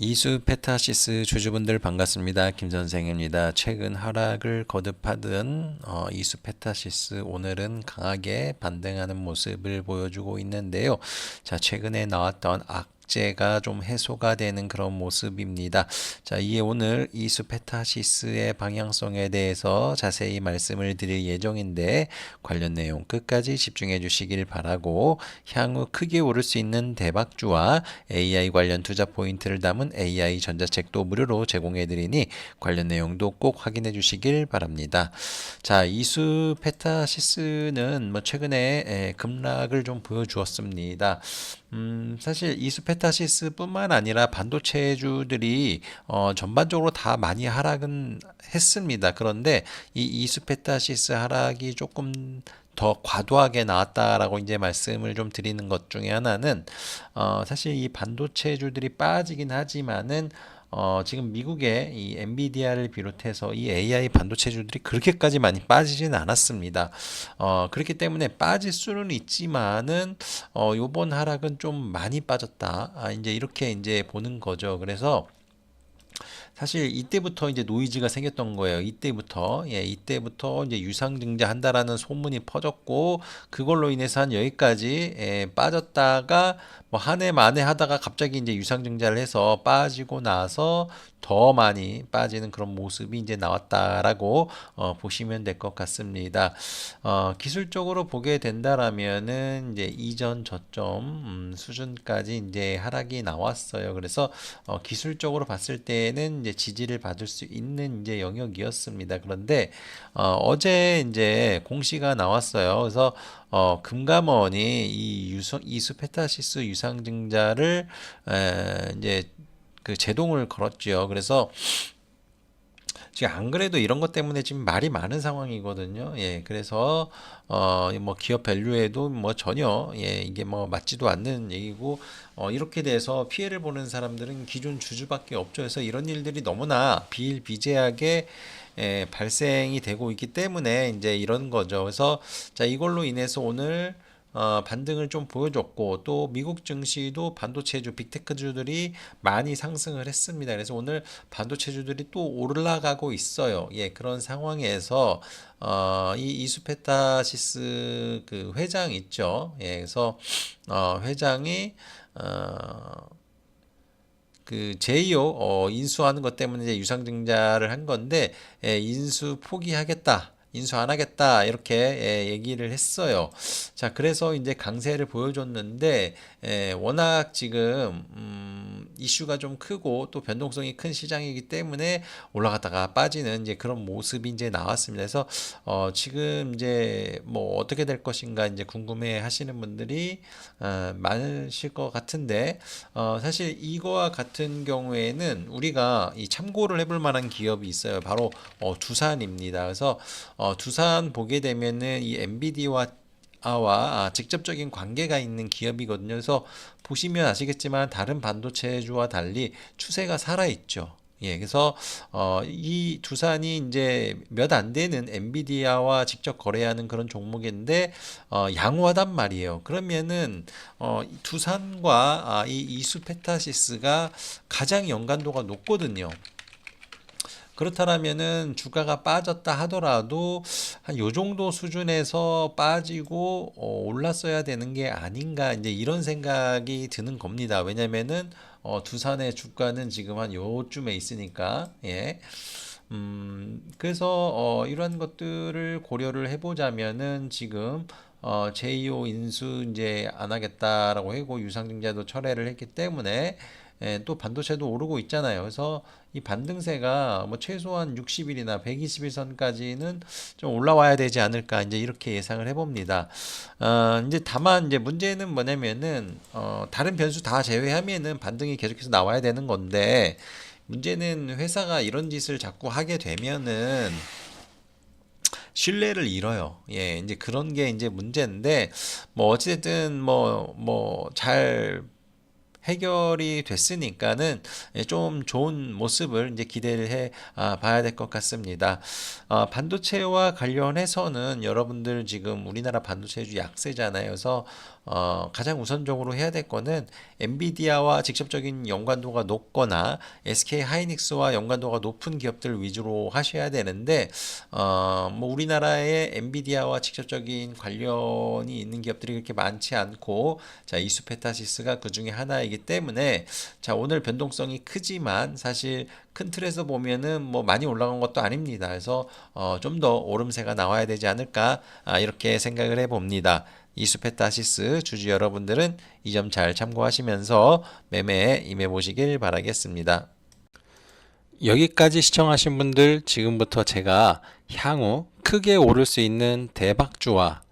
이수 페타시스 주주분들 반갑습니다. 김 선생입니다. 최근 하락을 거듭하던 어, 이수 페타시스 오늘은 강하게 반등하는 모습을 보여주고 있는데요. 자, 최근에 나왔던 악 제가 좀 해소가 되는 그런 모습입니다. 자, 이에 오늘 이수 페타시스의 방향성에 대해서 자세히 말씀을 드릴 예정인데 관련 내용 끝까지 집중해 주시길 바라고 향후 크게 오를 수 있는 대박주와 AI 관련 투자 포인트를 담은 AI 전자책도 무료로 제공해 드리니 관련 내용도 꼭 확인해 주시길 바랍니다. 자, 이수 페타시스는 뭐 최근에 에, 급락을 좀 보여주었습니다. 음, 사실 이스페타시스뿐만 아니라 반도체주들이 어, 전반적으로 다 많이 하락은 했습니다. 그런데 이 이스페타시스 하락이 조금 더 과도하게 나왔다라고 이제 말씀을 좀 드리는 것 중에 하나는 어, 사실 이 반도체주들이 빠지긴 하지만은 어, 지금 미국의 이 엔비디아를 비롯해서 이 AI 반도체주들이 그렇게까지 많이 빠지지는 않았습니다. 어, 그렇기 때문에 빠질 수는 있지만은 어, 요번 하락은 좀 많이 빠졌다. 아, 이제 이렇게 이제 보는 거죠. 그래서 사실 이때부터 이제 노이즈가 생겼던 거예요. 이때부터 예, 이때부터 이제 유상 증자 한다라는 소문이 퍼졌고 그걸로 인해서 한 여기까지 예, 빠졌다가 뭐 한 해 만에 하다가 갑자기 이제 유상 증자를 해서 빠지고 나서 더 많이 빠지는 그런 모습이 이제 나왔다라고 어, 보시면 될 것 같습니다. 어, 기술적으로 보게 된다라면은 이제 이전 저점 음, 수준까지 이제 하락이 나왔어요. 그래서 어, 기술적으로 봤을 때는 이제 지지를 받을 수 있는 이제 영역이었습니다. 그런데 어, 제 이제 공시가 나왔어요. 그래서 어, 금감원이 이 유성, 이수 페타시스 유상증자를 에, 이제 그 제동을 걸었죠. 그래서 지금 안 그래도 이런 것 때문에 지금 말이 많은 상황이거든요. 예, 그래서 어 뭐 기업 밸류에도 뭐 전혀 예 이게 뭐 맞지도 않는 얘기고 어 이렇게 돼서 피해를 보는 사람들은 기존 주주밖에 없죠. 그래서 이런 일들이 너무나 비일비재하게 예, 발생이 되고 있기 때문에 이제 이런 거죠. 그래서 자 이걸로 인해서 오늘 어, 반등을 좀 보여줬고 또 미국 증시도 반도체주 빅테크주들이 많이 상승을 했습니다. 그래서 오늘 반도체주들이 또 올라가고 있어요. 예, 그런 상황에서 어, 이 이수페타시스 그 회장 있죠. 예, 그래서 어, 회장이 어, 그 제이오 어, 인수하는 것 때문에 이제 유상증자를 한 건데 예, 인수 포기하겠다. 인수 안 하겠다 이렇게 예, 얘기를 했어요. 자 그래서 이제 강세를 보여줬는데 예, 워낙 지금 음, 이슈가 좀 크고 또 변동성이 큰 시장이기 때문에 올라갔다가 빠지는 이제 그런 모습이 이제 나왔습니다. 그래서 어, 지금 이제 뭐 어떻게 될 것인가 이제 궁금해 하시는 분들이 어, 많으실 것 같은데 어, 사실 이거와 같은 경우에는 우리가 이 참고를 해볼 만한 기업이 있어요. 바로 어, 두산입니다. 그래서 어, 두산 보게 되면은 이 엔비디아와 아와 아, 직접적인 관계가 있는 기업이거든요. 그래서 보시면 아시겠지만 다른 반도체주와 달리 추세가 살아 있죠. 예, 그래서 어, 이 두산이 이제 몇 안 되는 엔비디아와 직접 거래하는 그런 종목인데 어, 양호하단 말이에요. 그러면은 어, 두산과 아, 이 이수페타시스가 가장 연관도가 높거든요. 그렇다면은 주가가 빠졌다 하더라도 한 요 정도 수준에서 빠지고 어, 올랐어야 되는 게 아닌가 이제 이런 생각이 드는 겁니다. 왜냐면은 어, 두산의 주가는 지금 한 요쯤에 있으니까 예. 음, 그래서 어, 이러한 것들을 고려를 해보자면은 지금 어, 제2호 인수 이제 안 하겠다라고 하고 유상증자도 철회를 했기 때문에 예, 또 반도체도 오르고 있잖아요. 그래서 이 반등세가 뭐 최소한 60일이나 120일 선까지는 좀 올라와야 되지 않을까 이제 이렇게 예상을 해봅니다. 어, 이제 다만 이제 문제는 뭐냐면은 어, 다른 변수 다 제외하면은 반등이 계속해서 나와야 되는 건데 문제는 회사가 이런 짓을 자꾸 하게 되면은 신뢰를 잃어요. 예, 이제 그런 게 이제 문제인데 뭐 어찌됐든 뭐 뭐잘 해결이 됐으니까는 예, 좀 좋은 모습을 이제 기대를 해 아, 봐야 될 것 같습니다. 어, 반도체와 관련해서는 여러분들 지금 우리나라 반도체 주 약세잖아요. 그래서 어, 가장 우선적으로 해야 될 거는 엔비디아와 직접적인 연관도가 높거나 SK 하이닉스와 연관도가 높은 기업들 위주로 하셔야 되는데 어, 뭐 우리나라의 엔비디아와 직접적인 관련이 있는 기업들이 그렇게 많지 않고 자 이수페타시스가 그 중에 하나이기 때문에 자 오늘 변동성이 크지만 사실 큰 틀에서 보면은 뭐 많이 올라간 것도 아닙니다. 그래서 어, 좀 더 오름세가 나와야 되지 않을까 아, 이렇게 생각을 해봅니다. 이수페타시스 주주 여러분들은 이 점 잘 참고하시면서 매매에 임해 보시길 바라겠습니다. 여기까지 시청하신 분들 지금부터 제가 향후 크게 오를 수 있는 대박주와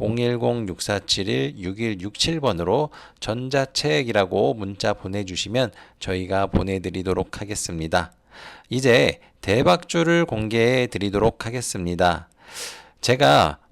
010-6471-6167번으로 전자책이라고 문자 보내주시면 저희가 보내드리도록 하겠습니다. 이제 대박주를 공개해 드리도록 하겠습니다. 제가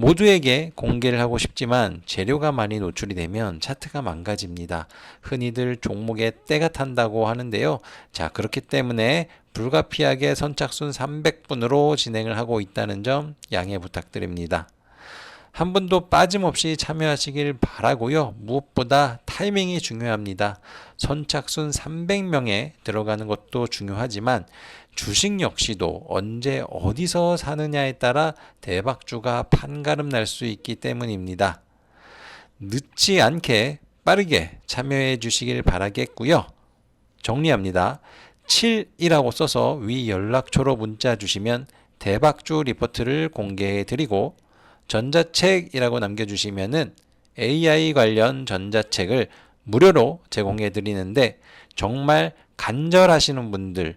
모두에게 공개를 하고 싶지만 재료가 많이 노출이 되면 차트가 망가집니다. 흔히들 종목에 때가 탄다고 하는데요. 자, 그렇기 때문에 불가피하게 선착순 300분으로 진행을 하고 있다는 점 양해 부탁드립니다. 한 분도 빠짐없이 참여하시길 바라고요. 무엇보다 타이밍이 중요합니다. 선착순 300명에 들어가는 것도 중요하지만 주식 역시도 언제 어디서 사느냐에 따라 대박주가 판가름 날 수 있기 때문입니다. 늦지 않게 빠르게 참여해 주시길 바라겠고요. 정리합니다. 7이라고 써서 위 연락처로 문자 주시면 대박주 리포트를 공개해 드리고 전자책이라고 남겨 주시면은 AI 관련 전자책을 무료로 제공해 드리는데 정말 간절하시는 분들,